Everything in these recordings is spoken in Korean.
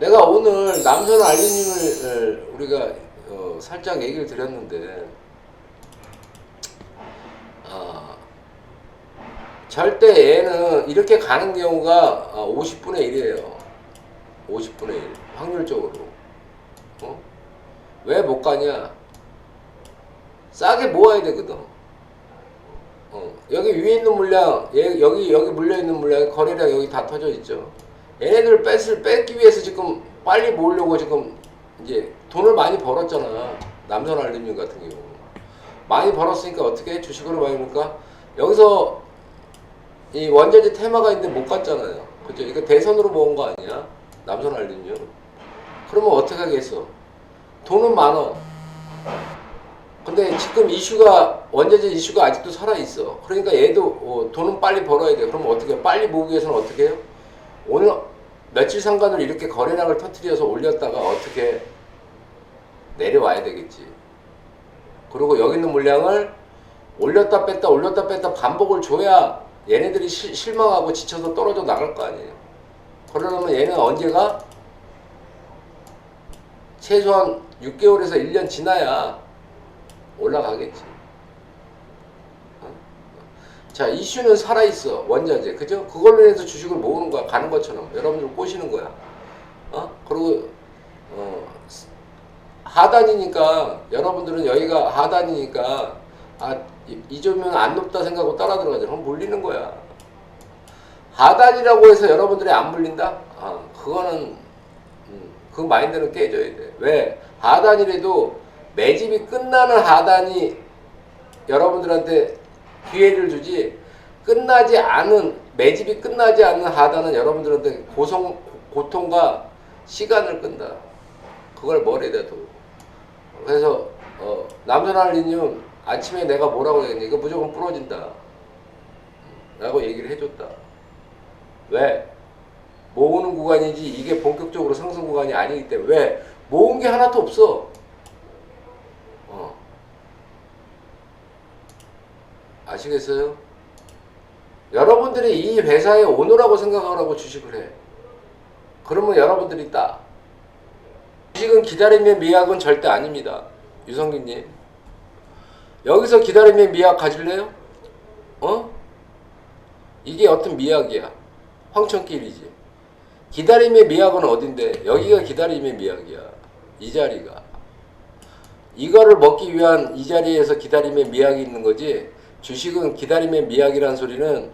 내가 오늘 남선 알리님을 어, 우리가 어, 살짝 얘기를 드렸는데 아, 절대 얘는 이렇게 가는 경우가 50분의 1이에요. 50분의 1 확률적으로. 어? 왜 못 가냐? 싸게 모아야 되거든. 어, 여기 위에 있는 물량, 얘, 여기 여기 물려 있는 물량, 거래량 여기 다 터져 있죠. 얘네들 뺏을 뺏기 위해서 지금 빨리 모으려고 지금 이제 돈을 많이 벌었잖아. 남선 알림님 같은 경우 많이 벌었으니까 어떻게 해? 주식으로 많이 니까 여기서 이 원자재 테마가 있는데 못 갔잖아요. 그죠? 이거 대선으로 모은 거 아니야? 남선 알림님. 그러면 어떻게 하겠어? 돈은 많어. 근데 지금 이슈가 원자재 이슈가 아직도 살아 있어. 그러니까 얘도 어, 돈은 빨리 벌어야 돼. 그럼 어떻게? 빨리 모으기 위해서는 어떻게 해요? 오늘 며칠 상간을 이렇게 거래량을 터트려서 올렸다가 어떻게 내려와야 되겠지. 그리고 여기 있는 물량을 올렸다 뺐다 올렸다 뺐다 반복을 줘야 얘네들이 실- 실망하고 지쳐서 떨어져 나갈 거 아니에요. 그러려면 얘는 언제가 최소한 6개월에서 1년 지나야 올라가겠지. 어? 자, 이슈는 살아있어. 원자재. 그죠? 그걸로 인해서 주식을 모으는 거야. 가는 것처럼. 여러분들 꼬시는 거야. 어? 그리고, 어, 하단이니까, 여러분들은 여기가 하단이니까, 아, 이, 이 점은 안 높다 생각하고 따라 들어가죠. 그럼 물리는 거야. 하단이라고 해서 여러분들이 안 물린다? 아, 그거는, 음, 그 마인드는 깨져야 돼. 왜? 하단이라도 매집이 끝나는 하단이 여러분들한테 기회를 주지 끝나지 않은 매집이 끝나지 않는 하단은 여러분들한테 고성 고통과 시간을 끈다. 그걸 머리에다 두고. 그래서 어, 남선할리님 아침에 내가 뭐라고 했니? 이거 무조건 부러진다. 라고 얘기를 해줬다. 왜? 모으는 구간이지 이게 본격적으로 상승 구간이 아니기 때문에 왜? 모은 게 하나도 없어. 어. 아시겠어요? 여러분들이 이 회사의 오너라고 생각하라고 주식을 해. 그러면 여러분들이 따. 주식은 기다림의 미학은 절대 아닙니다. 유성기님. 여기서 기다림의 미학 가질래요? 어? 이게 어떤 미학이야? 황천길이지. 기다림의 미학은 어딘데? 여기가 기다림의 미학이야. 이 자리가. 이거를 먹기 위한 이 자리에서 기다림의 미학이 있는 거지. 주식은 기다림의 미학이라는 소리는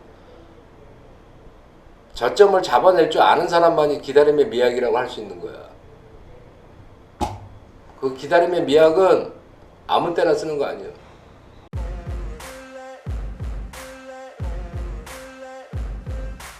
저점을 잡아낼 줄 아는 사람만이 기다림의 미학이라고 할 수 있는 거야. 그 기다림의 미학은 아무 때나 쓰는 거 아니에요.